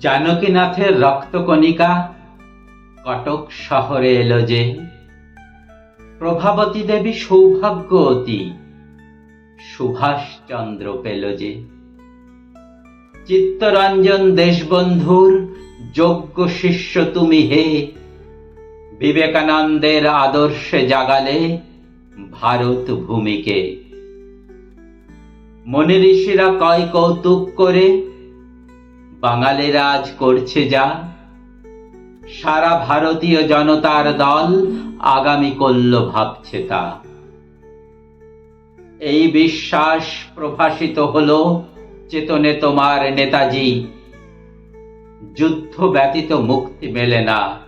জানকীনাথের রক্তকণিকা কটক শহরে এলো যে। প্রভাবতী দেবী সৌভাগ্যবতী সুভাষচন্দ্র পেল যে। চিত্তরঞ্জন দেশবন্ধুর যোগ্য শিষ্য তুমি হে। বিবেকানন্দের আদর্শে জাগালে ভারত ভূমিকে। মনি ঋষিরা কয় কৌতুক করে বাঙালিরা আজ করছে যা। সারা ভারতীয় জনতার দল আগামী করল ভাবছে তা। এই বিশ্বাস প্রভাসিত হলো চেতনে তোমার নেতাজি। যুদ্ধ ব্যতীত মুক্তি মেলে না।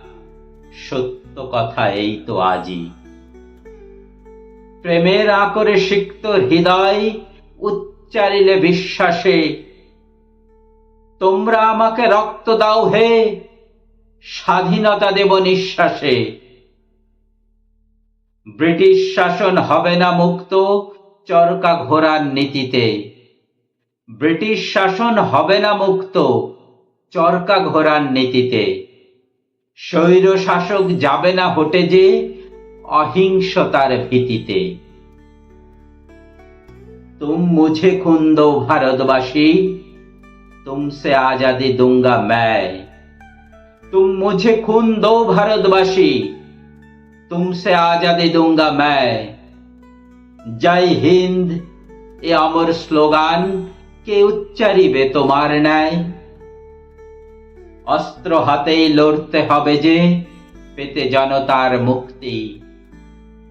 সত্য কথা এই তো আজই। প্রেমের আকরে সিক্ত হৃদয়, উচ্চারিলে বিশ্বাসে তোমরা আমাকে রক্ত দাও হে স্বাধীনতা দেব নিঃশ্বাসে। ব্রিটিশ শাসন হবে না মুক্ত, চরকা ঘোরার নীতিতে। ব্রিটিশ শাসন হবে না মুক্ত, চরকা ঘোরার নীতিতে। স্বৈর শাসক যাবে না হটে যে, অহিংসতার ভীতিতে। তুম মুছে খুন্দ ভারতবাসী তুমসে আজাদি দুঙ্গা ম্যায় তুম মুঝে খুন দো ভারতবাসী তুমসে আজাদি দুঙ্গা ম্যায় জয় হিন্দ এ অমর স্লোগান কে উচ্চারিবে তোমার ন্যায় অস্ত্র হাতেই লড়তে হবে যে পেতে জনতার মুক্তি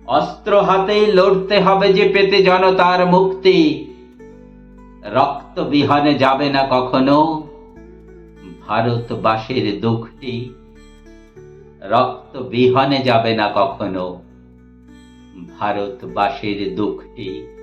অস্ত্র হাতেই লড়তে হবে যে পেতে জনতার মুক্তি রক্ত বিহনে যাবে না কখনো? ভারতবাসীর দুঃখটি রক্ত বিহনে যাবে না কখনো? ভারতবাসীর দুঃখটি